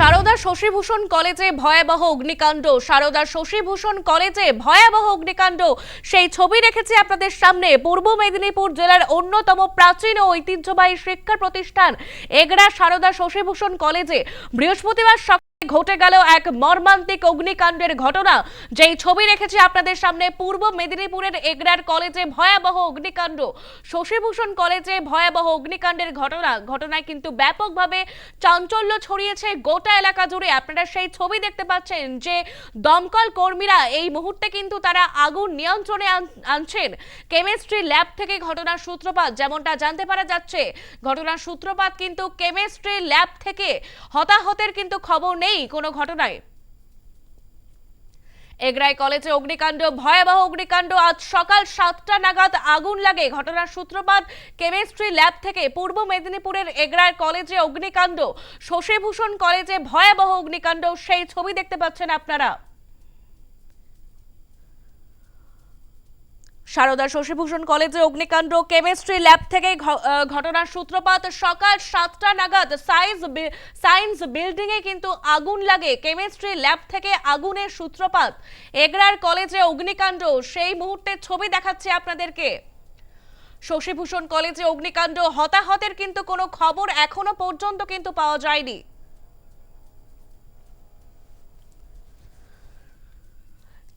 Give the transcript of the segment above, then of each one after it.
সারদা শশীভূষণ কলেজে ভয়াবহ অগ্নিকাণ্ড। সারদা শশীভূষণ কলেজে ভয়াবহ অগ্নিকাণ্ড। সেই ছবি রেখেছি আপনাদের সামনে। পূর্ব মেদিনীপুর জেলার অন্যতম প্রাচীন ও ঐতিহ্যবাহী শিক্ষা প্রতিষ্ঠান। এগরা সারদা শশীভূষণ কলেজে বৃহস্পতিবার ঘটে গেল এক মর্মান্তিক অগ্নিকাণ্ডের ঘটনা। যেই ছবি রেখেছি আপনাদের সামনে, পূর্ব মেদিনীপুরের এগরার কলেজে ভয়াবহ অগ্নিকাণ্ড। শশীভূষণ কলেজে ভয়াবহ অগ্নিকাণ্ডের ঘটনা। ঘটনায় কিন্তু ব্যাপকভাবে চাঞ্চল্য ছড়িয়েছে গোটা এলাকা জুড়ে আপনারা সেই ছবি দেখতে পাচ্ছেন যে দমকল কর্মীরা এই মুহূর্তে কিন্তু তারা আগুন নিয়ন্ত্রণে আনছেন। কেমিস্ট্রি ল্যাব থেকে ঘটনার সূত্রপাত যেমনটা জানতে পারা যাচ্ছে, ঘটনার সূত্রপাত কিন্তু কেমিস্ট্রি ল্যাব থেকে হতাহতের কিন্তু খবর নেই কোনো ঘটনায়। এগরাই কলেজে অগ্নিকাণ্ড, ভয়াবহ অগ্নিকাণ্ড। আজ সকাল সাতটা নাগাদ আগুন লাগে। ঘটনার সূত্রপাত কেমিস্ট্রি ল্যাব থেকে পূর্ব মেদিনীপুরের এগরার কলেজে অগ্নিকাণ্ড। শশীভূষণ কলেজে ভয়াবহ অগ্নিকাণ্ড। সেই ছবি দেখতে পাচ্ছেন আপনারা। সারদা শশীভূষণ কলেজে অগ্নিকাণ্ড, কেমিস্ট্রি ল্যাব থেকে ঘটনার সূত্রপাত। সকাল সাতটা নাগাদ সায়েন্স বি- সায়েন্স বিল্ডিং এ কিন্তু আগুন লাগে। কেমিস্ট্রি ল্যাব থেকে আগুনের সূত্রপাত। এগরার কলেজে অগ্নিকাণ্ড। সেই মুহূর্তে ছবি দেখাচ্ছে আপনাদেরকে। শশীভূষণ কলেজে অগ্নিকাণ্ড। হতাহতের কিন্তু কোনো খবর এখনও পর্যন্ত কিন্তু পাওয়া যায়নি।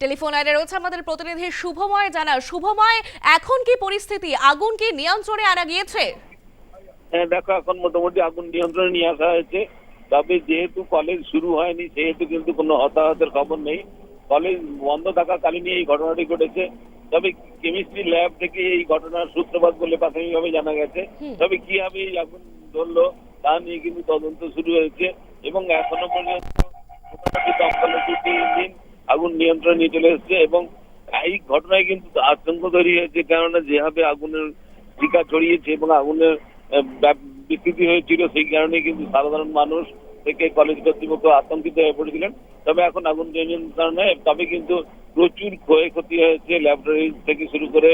টেলিফোন লাইনে রয়েছে আমাদের প্রতিনিধি শুভময় জানা শুভময় এখন কি পরিস্থিতি? আগুন কি নিয়ন্ত্রণে আনা গিয়েছে? হ্যাঁ দেখো এখন মোটামুটি আগুন নিয়ন্ত্রণে নিয়ে আসা হয়েছে। তবে যেহেতু কলেজ শুরু হয়নি সেহেতু কিন্তু কোনো হতাহতের খবর নেই। কলেজ বন্ধ থাকাকালীনই এই ঘটনাটি ঘটেছে। তবে কেমিস্ট্রি ল্যাব থেকে এই ঘটনার সূত্রপাত বলে প্রাথমিকভাবে জানা গেছে। তবে কীভাবে এই আগুন ধরলো তা নিয়ে কিন্তু তদন্ত শুরু হয়েছে। এবং এখনও পর্যন্ত মোটামুটি দমকলের দুটি ইঞ্জিন আগুন নিয়ন্ত্রণে নিয়ে চলে এসেছে এবং এই ঘটনায় কিন্তু আতঙ্ক তৈরি হয়েছে, কেননা যেভাবে আগুনের টিকা ছড়িয়েছে এবং আগুনের বিস্তৃতি হয়েছিল, সেই কারণে কিন্তু সাধারণ মানুষ থেকে কলেজ কর্তৃপক্ষ আতঙ্কিত হয়ে পড়েছিলেন। তবে এখন আগুন নিয়ন্ত্রণে, তবে কিন্তু প্রচুর ক্ষয়ক্ষতি হয়েছে ল্যাবরেটরি থেকে শুরু করে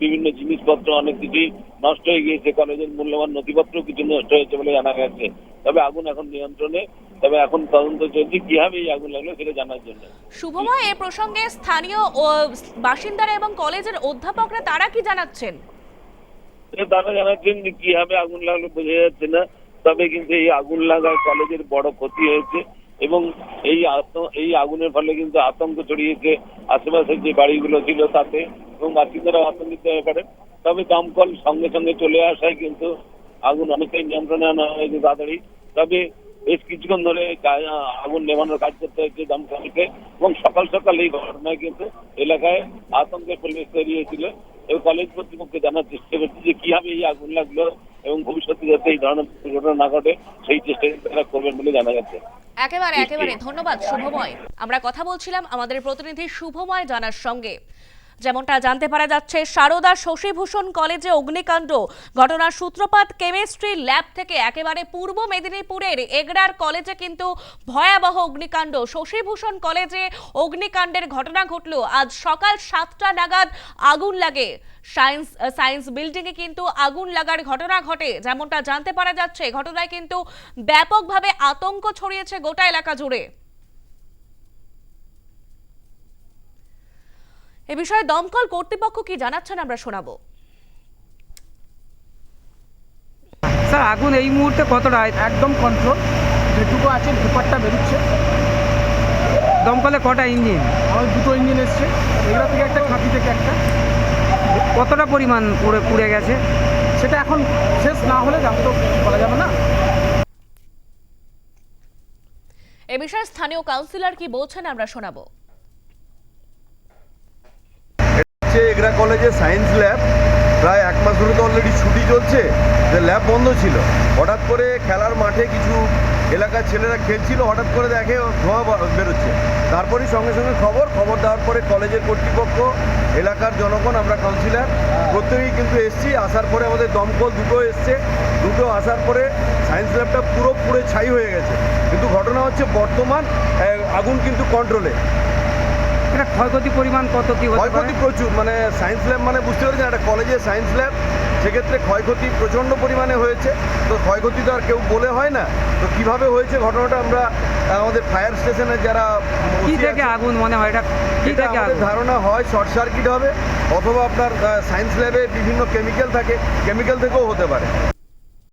বিভিন্ন জিনিসপত্র অনেক কিছুই নষ্ট হয়ে গিয়েছে। কলেজের মূল্যবান নথিপত্র কিছু নষ্ট হয়েছে বলে জানা গেছে। তবে আগুন এখন নিয়ন্ত্রণে। তবে এখন তদন্ত চলছে কীভাবে এই আগুন লাগল সেটা জানার জন্য। শুভময় এ প্রসঙ্গে স্থানীয় বাসিন্দারা এবং কলেজের অধ্যাপকরা তারা কি জানাচ্ছেন? তারা জানাচ্ছেন যে কীভাবে আগুন লাগল বোঝা যাচ্ছে না। তবে কিন্তু এই আগুন লাগায় কলেজের বড় ক্ষতি হয়েছে এবং এই এই আগুনের ফলে কিন্তু আতঙ্ক ছড়িয়েছে। আশেপাশের যে বাড়িগুলো ছিল তাতে এবং বাসিন্দারা আতঙ্কিত হয়ে পড়ে তবে দমকল সঙ্গে সঙ্গে চলে আসায় কিন্তু আগুন অনেকটাই নিয়ন্ত্রণে আনা হয়েছে তাড়াতাড়ি। তবে বেশ কিছুক্ষণ ধরে আগুন নেভানোর কাজ করতে হয়েছে দমকলকে এবং সকাল সকাল এই ঘটনায় কিন্তু এলাকায় আতঙ্কের পরিবেশ তৈরি হয়েছিল। এবং কলেজ কর্তৃপক্ষ জানার চেষ্টা করছে যে কীভাবে এই আগুন লাগল এবং ভবিষ্যতে যাতে এই ধরনের দুর্ঘটনা না ঘটে সেই চেষ্টা তারা করবেন বলে জানা গেছে। একেবারে একেবারে। ধন্যবাদ শুভময়। আমরা কথা বলছিলাম আমাদের প্রতিনিধি শুভময় জানার সঙ্গে। যেমনটা জানতে পারা যাচ্ছে, সারদা শশীভূষণ কলেজে অগ্নিকাণ্ড। ঘটনার সূত্রপাত কেমিস্ট্রি ল্যাব থেকে একেবারে পূর্ব মেদিনীপুরের এগরার কলেজে কিন্তু ভয়াবহ অগ্নিকাণ্ড। শশীভূষণ কলেজে অগ্নিকাণ্ডের ঘটনা ঘটল আজ সকাল সাতটা নাগাদ আগুন লাগে। সায়েন্স সায়েন্স বিল্ডিংয়ে কিন্তু আগুন লাগার ঘটনা ঘটে। যেমনটা জানতে পারা যাচ্ছে ঘটনায় কিন্তু ব্যাপকভাবে আতঙ্ক ছড়িয়েছে গোটা এলাকা জুড়ে। এ বিষয়ে দমকল কর্তৃপক্ষ কি জানাচ্ছেন আমরা শোনাবো। স্যার আগুন এই মুহূর্তে কতটা? একদম কন্ট্রোল যেটুকু আছে ভেপারটা বেরোচ্ছে। দমকলে কটা ইঞ্জিন? আমার দুটো ইঞ্জিন এসছে। এগুলো থেকে একটা খাঁটি থেকে একটা। কতটা পরিমাণ পুড়ে পুড়ে গেছে? সেটা এখন শেষ না হলে যাব তো বলা যাবে না। এ বিষয়ে স্থানীয় কাউন্সিলর কি বলছেন আমরা শোনাবো। হচ্ছে এগরা কলেজে সায়েন্স ল্যাব প্রায় এক মাস ধরে তো অলরেডি ছুটি চলছে, যে ল্যাব বন্ধ ছিল। হঠাৎ করে খেলার মাঠে কিছু এলাকার ছেলেরা খেলছিল, হঠাৎ করে দেখে ধোঁয়া বেরোচ্ছে। তারপরেই সঙ্গে সঙ্গে খবর খবর দেওয়ার পরে কলেজের কর্তৃপক্ষ, এলাকার জনগণ, আমরা কাউন্সিলর প্রত্যেকেই কিন্তু এসছি। আসার পরে আমাদের দমকল দুটো এসছে। দুটো আসার পরে সায়েন্স ল্যাবটা পুরো পুরে ছাই হয়ে গেছে। কিন্তু ঘটনা হচ্ছে বর্তমান আগুন কিন্তু কন্ট্রোলে এটা ক্ষয়ক্ষতি পরিমাণ কত কি ক্ষয়ক্ষতি প্রচুর মানে সায়েন্স ল্যাব মানে বুঝতে পারছেন একটা কলেজে সায়েন্স ল্যাব সেক্ষেত্রে ক্ষয়ক্ষতি প্রচণ্ড পরিমাণে হয়েছে। তো ক্ষয়ক্ষতি তো আর কেউ বলে হয় না। তো কীভাবে হয়েছে ঘটনাটা আমরা আমাদের ফায়ার স্টেশনে যারা কি থেকে আগুন মনে হয়? এটা কি থেকে ধারণা হয় শর্ট সার্কিট হবে অথবা আপনার সায়েন্স ল্যাবে বিভিন্ন কেমিক্যাল থাকে কেমিক্যাল থেকেও হতে পারে।